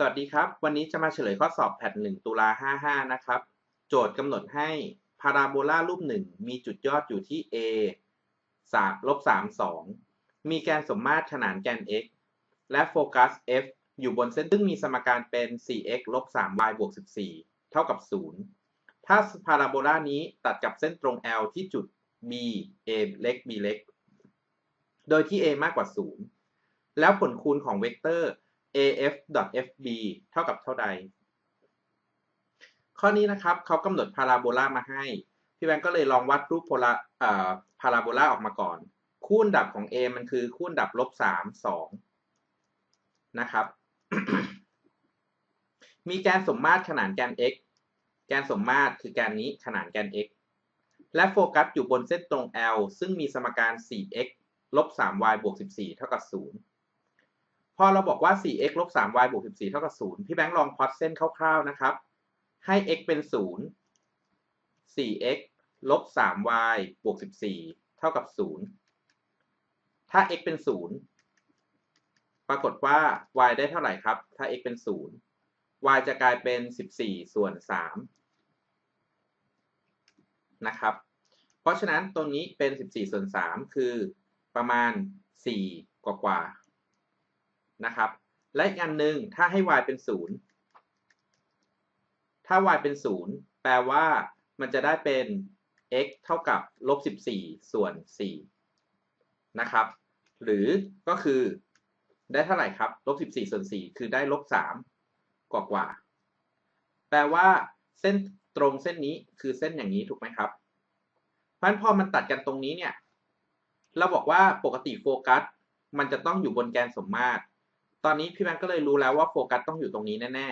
สวัสดีครับ วันนี้จะมาเฉลยข้อสอบแพท1ตุลา55 นะครับ โจทย์กำหนดให้พาราโบลารูปหนึ่งมีจุดยอดอยู่ที่ a 3ลบ3 2 มีแกนสมมาตรขนานแกน x และโฟกัส f อยู่บนเส้นซึ่งมีสมการเป็น 4x ลบ 3y บวก 14 เท่ากับ 0 ถ้าพาราโบลานี้ตัดกับเส้นตรง L ที่จุด b a เล็ก b เล็ก โดยที่ a มากกว่า 0 แล้วผลคูณของเวกเตอร์ af.fb เท่ากับเท่าใด ข้อนี้นะครับเขากำหนดพาราโบลามาให้ พี่แบงก์ก็เลยลองวัดรูปโพลาพาราโบลาออกมาก่อน คูณดับของ a มันคือคูณดับลบ3 2 นะครับ มีแกนสมมาตรขนานแกน x แกนสมมาตรคือแกนนี้ขนานแกน x และโฟกัสอยู่บนเส้นตรง L ซึ่งมีสมการ 4x ลบ 3y บวก 14 เท่ากับ 0 พอเราบอกว่า 4x ลบ 3y บวก 14 เท่ากับ 0 พี่แบงค์ลองพอดเส้นคร่าวๆนะครับ ให้ x เป็น 0 4x ลบ 3y บวก 14 เท่ากับ 0 ถ้า x เป็น 0 ปรากฏว่า y ได้เท่าไหร่ครับ ถ้า x เป็น 0 y จะกลายเป็น 14 ส่วน 3 นะครับ เพราะฉะนั้นตรงนี้เป็น 14 ส่วน 3 คือประมาณ 4 กว่า นะครับ และอีกอันหนึ่งถ้าให้ y เป็น 0 ถ้า y เป็น 0 แปลว่ามันจะได้เป็น x เท่ากับลบ14 ส่วน 4 นะครับ หรือก็คือได้เท่าไหร่ครับลบ14 ส่วน 4 คือได้ลบ3กว่ากว่า แปลว่าเส้นตรงเส้นนี้คือเส้นอย่างนี้ถูกไหมครับ เพราะฉะนั้นพอมันตัดกันตรงนี้เนี่ย เราบอกว่าปกติโฟกัส มันจะต้องอยู่บนแกนสมมาตร อนนี้พี่แบงก์ก็เลยรู้แล้วว่าโฟกัสต้องอยู่ตรงนี้แน่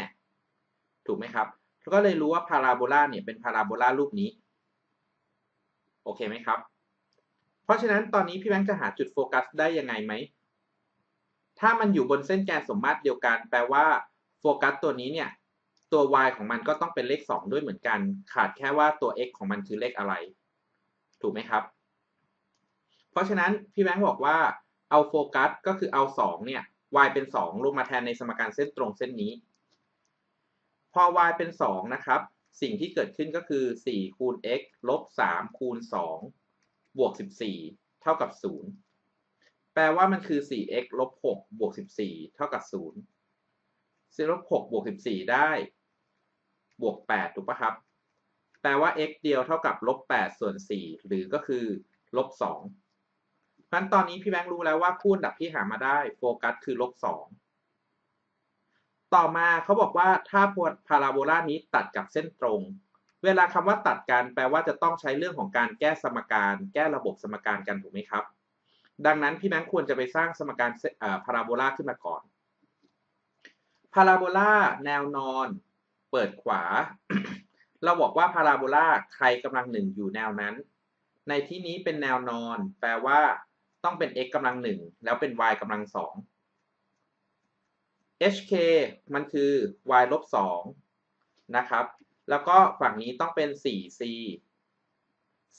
ๆ ถูกไหมครับก็เลยรู้ว่าพาราโบลาเนี่ยเป็นพาราโบลารูปนี้ โอเคไหมครับ เพราะฉะนั้นตอนนี้พี่แบงก์จะหาจุดโฟกัสได้ยังไงไหม ถ้ามันอยู่บนเส้นแกนสมมาตรเดียวกัน แปลว่าโฟกัสตัวนี้เนี่ย ตัว y ของมันก็ต้องเป็นเลข 2 ด้วยเหมือนกัน ขาดแค่ว่าตัว x ของมันคือเลขอะไร ถูกไหมครับ เพราะฉะนั้นพี่แบงค์บอกว่าเอาโฟกัสก็คือเอา 2 เนี่ย y เป็น 2 ลงมาแทนในสมการเส้นตรงเส้นนี้ พอ y เป็น 2 นะครับ สิ่งที่เกิดขึ้นก็คือ 4 คูณ x ลบ 3 คูณ 2 บวก 14 เท่ากับ 0 แปลว่ามันคือ 4x ลบ 6 บวก 14 เท่ากับ 0 4ลบ 6 บวก 14 ได้ บวก 8 ถูกปะครับ แปลว่า x เดียวเท่ากับลบ 8 ส่วน 4 หรือก็คือ ลบ 2 เพราะฉะนั้นตอนนี้พี่แบงค์รู้แล้วว่าคู่อันดับที่หามาได้โฟกัสคือลบสองต่อมาเขาบอกว่าถ้าพาราโบลานี้ตัดกับเส้นตรง เวลาคำว่าตัดกันแปลว่าจะต้องใช้เรื่องของการแก้สมการ แก้ระบบสมการกันถูกไหมครับ ดังนั้นพี่แบงค์ควรจะไปสร้างสมการพาราโบลาขึ้นมาก่อนพาราโบลาแนวนอน เปิดขวา เราบอกว่าพาราโบลาใครกำลังหนึ่งอยู่แนวนั้น ในที่นี้เป็นแนวนอน แปลว่า ต้องเป็น x กำลังหนึ่งแล้วเป็น y กำลังสอง hk มันคือ y ลบสองนะครับ แล้วก็ฝั่งนี้ต้องเป็น 4c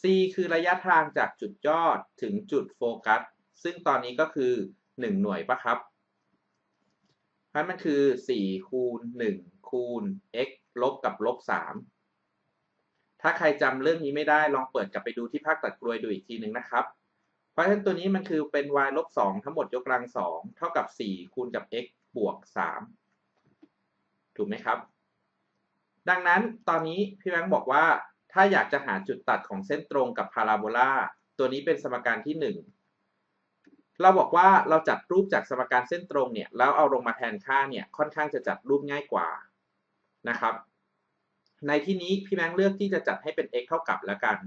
c คือระยะทางจากจุดยอดถึงจุดโฟกัส ซึ่งตอนนี้ก็คือ 1 หน่วยปะครับเพราะมันคือ 4 คูณ 1 คูณ x ลบกับลบ 3 ถ้าใครจำเรื่องนี้ไม่ได้ลองเปิดกลับไปดูที่ภาคตัดกลวยดูอีกทีหนึ่งนะครับ ราะฉะนั้นตัวนี้มันคือเป็น y ลบ2ทั้งหมดยกกำลัง2เท่ากับ4คูณกับ x บวก3ถูกไหมครับ ดังนั้นตอนนี้พี่แบงค์บอกว่าถ้าอยากจะหาจุดตัดของเส้นตรงกับพาราโบลาตัวนี้เป็นสมการที่1เราบอกว่าเราจัดรูปจากสมการเส้นตรงเนี่ยแล้วเอาลงมาแทนค่าเนี่ยค่อนข้างจะจัดรูปง่ายกว่านะครับ ในที่นี้พี่แบงค์เลือกที่จะจัดให้เป็น x เท่ากับแล้วกัน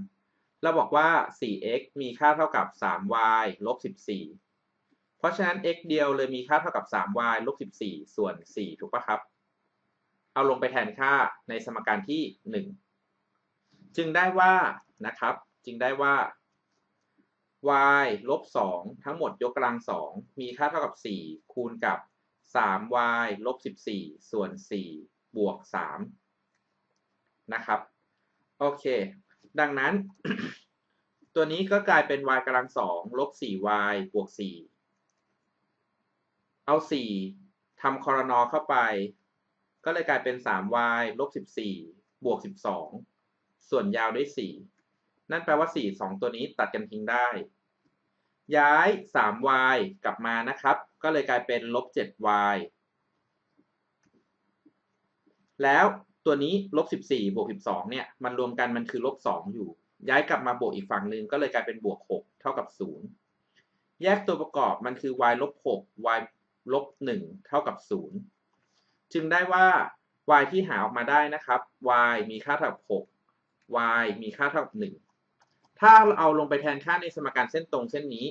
เราบอกว่า 4x มีค่าเท่ากับ 3y ลบ 14 เพราะฉะนั้น x เดียวเลยมีค่าเท่ากับ 3y ลบ 14 ส่วน 4 ถูกปะครับ เอาลงไปแทนค่าในสมการที่ 1 จึงได้ว่า นะครับ จึงได้ว่า y ลบ 2 ทั้งหมดยกกำลัง 2 มีค่าเท่ากับ 4 คูณกับ 3y ลบ 14 ส่วน 4 บวก 3 นะครับ โอเค ดังนั้น ตัวนี้ก็กลายเป็น y กำลังสองลบ 4y บวก 4 เอา 4ทำคอรนอเข้าไป ก็เลยกลายเป็น 3y ลบ 14 บวก 12 ส่วนยาวด้วย 4 นั่นแปลว่า 4 2 ตัวนี้ตัดกันทิ้งได้ ย้าย 3y กลับมานะครับ ก็เลยกลายเป็นลบ 7y แล้ว ตัวนี้ลบ14บสี่บวก12เนี่ยมันรวมกันมันคือลบ2องอยู่ ย้ายกลับมาบวกอีกฝั่งหนึ่งก็เลยกลายเป็นบวก6เท่ากับ0แยกตัวประกอบมันคือ y ลบ6 y ลบ1เท่ากับ0จึงได้ว่า y ที่หาออกมาได้นะครับ y มีค่าเท่ากับ6 y มีค่าเท่ากับ1ถ้าเราเอาลงไปแทนค่าในสมการเส้นตรงเส้นนี้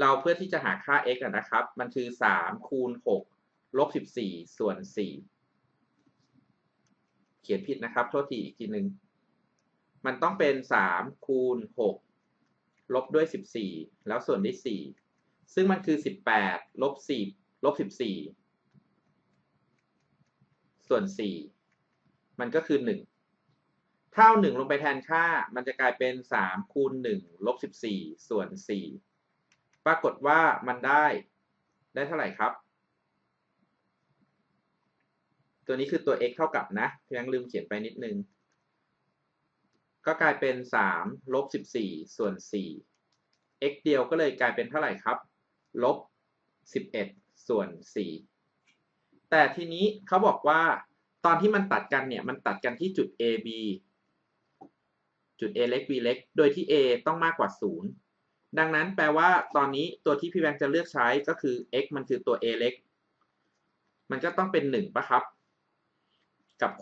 เราเพื่อที่จะหาค่า x อะนะครับ มันคือ 3 คูณ 6 ลบ 14 ส่วน 4 เขียนผิดนะครับ โทษทีอีกทีหนึ่งมันต้องเป็น 3 คูณ 6 ลบด้วย 14 แล้วส่วนด้วย 4 ซึ่งมันคือ 18 ลบ 10 ลบ 14 ส่วน 4 มันก็คือ 1 เท่า 1 ลงไปแทนค่า มันจะกลายเป็น 3 คูณ 1 ลบ 14 ส่วน 4 ปรากฏว่ามันได้ได้เท่าไหร่ครับ ตัวนี้คือตัว x เท่ากับนะเพียงลืมเขียนไปนิดนึง ก็กลายเป็น 3 ลบ 14 ส่วน 4 x เดียวก็เลยกลายเป็นเท่าไหร่ครับ ลบ 11 ส่วน 4 แต่ทีนี้เขาบอกว่าตอนที่มันตัดกันเนี่ย มันตัดกันที่จุด a b จุด a เล็ก b เล็ก โดยที่ a ต้องมากกว่า 0 ดังนั้นแปลว่าตอนนี้ตัวที่พี่แบงค์จะเลือกใช้ก็คือ x มันคือตัว a เล็ก มันก็ต้องเป็น1ปะครับ กับ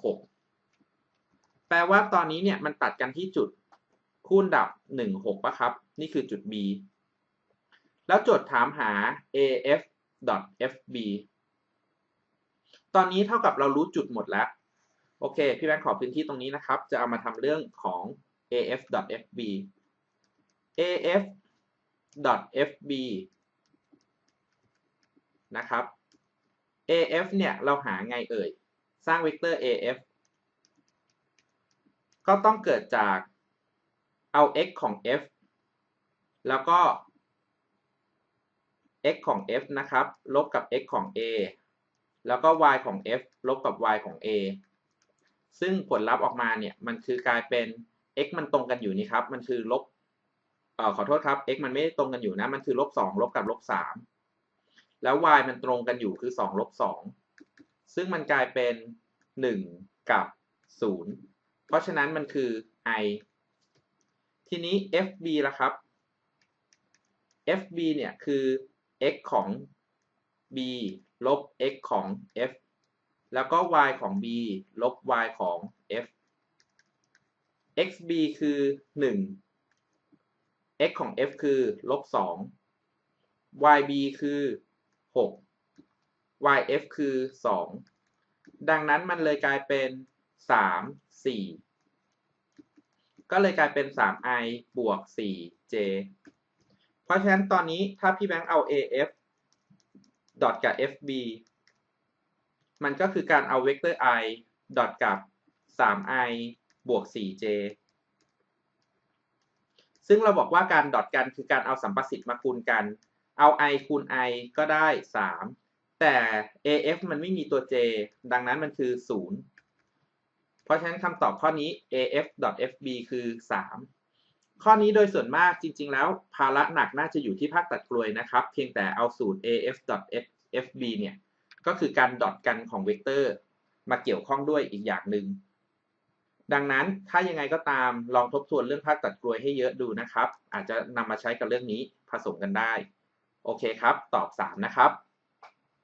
6 แปลว่าตอนนี้เนี่ยมันตัดกันที่จุดคูณดับ 1 6ปะครับ นี่คือจุด b แล้วโจทย์ถามหา af fb ตอนนี้เท่ากับเรารู้จุดหมดแล้ว โอเค พี่แบงค์ขอพื้นที่ตรงนี้นะครับ จะเอามาทำเรื่องของ af fb af fb นะครับ af เนี่ย เราหาไงเอ่ย สร้างเวกเตอร์ af ก็ต้องเกิดจากเอา x ของ f แล้วก็ x ของ f นะครับ ลบกับ x ของ a แล้วก็ y ของ f ลบกับ y ของ a ซึ่งผลลัพธ์ออกมาเนี่ยมันคือกลายเป็น x มันตรงกันอยู่นี่ครับ มันคือลบเอ่อขอโทษครับ x มันไม่ได้ตรงกันอยู่นะ มันคือลบ2ลบกับลบ3แล้ว y มันตรงกันอยู่คือ2ลบ2 ซึ่งมันกลายเป็น 1 กับ 0 เพราะฉะนั้นมันคือ i ทีนี้ fb ล่ะครับ fb เนี่ยคือ x ของ b ลบ x ของ f แล้วก็ y ของ b ลบ y ของ f xb คือ 1 x ของ f คือลบ 2 yb คือ 6 yf คือ 2 ดังนั้นมันเลยกลายเป็น 3 4 ก็เลยกลายเป็น 3i บวก 4j เพราะฉะนั้นตอนนี้ถ้าพี่แบงค์เอา af ดอทกับ fb มันก็คือการเอาเวกเตอร์ i ดอทกับ 3i บวก 4j ซึ่งเราบอกว่าการดอทกันคือการเอาสัมประสิทธิ์มาคูณกัน เอา i คูณ i ก็ได้ 3 แต่ af มันไม่มีตัว j ดังนั้นมันคือ 0 เพราะฉะนั้นคำตอบข้อนี้ af fb คือ 3 ข้อนี้โดยส่วนมากจริง ๆ แล้ว ภาระหนักน่าจะอยู่ที่ภาคตัดกลวยนะครับ เพียงแต่เอาสูตร af fb เนี่ย ก็คือการดอทกันของเวกเตอร์ มาเกี่ยวข้องด้วยอีกอย่างหนึ่งดังนั้นถ้ายังไงก็ตามลองทบทวนเรื่องภาคตัดกลวยให้เยอะดูนะครับ อาจจะนำมาใช้กับเรื่องนี้ผสมกันได้ โอเคครับ ตอบ 3 นะครับ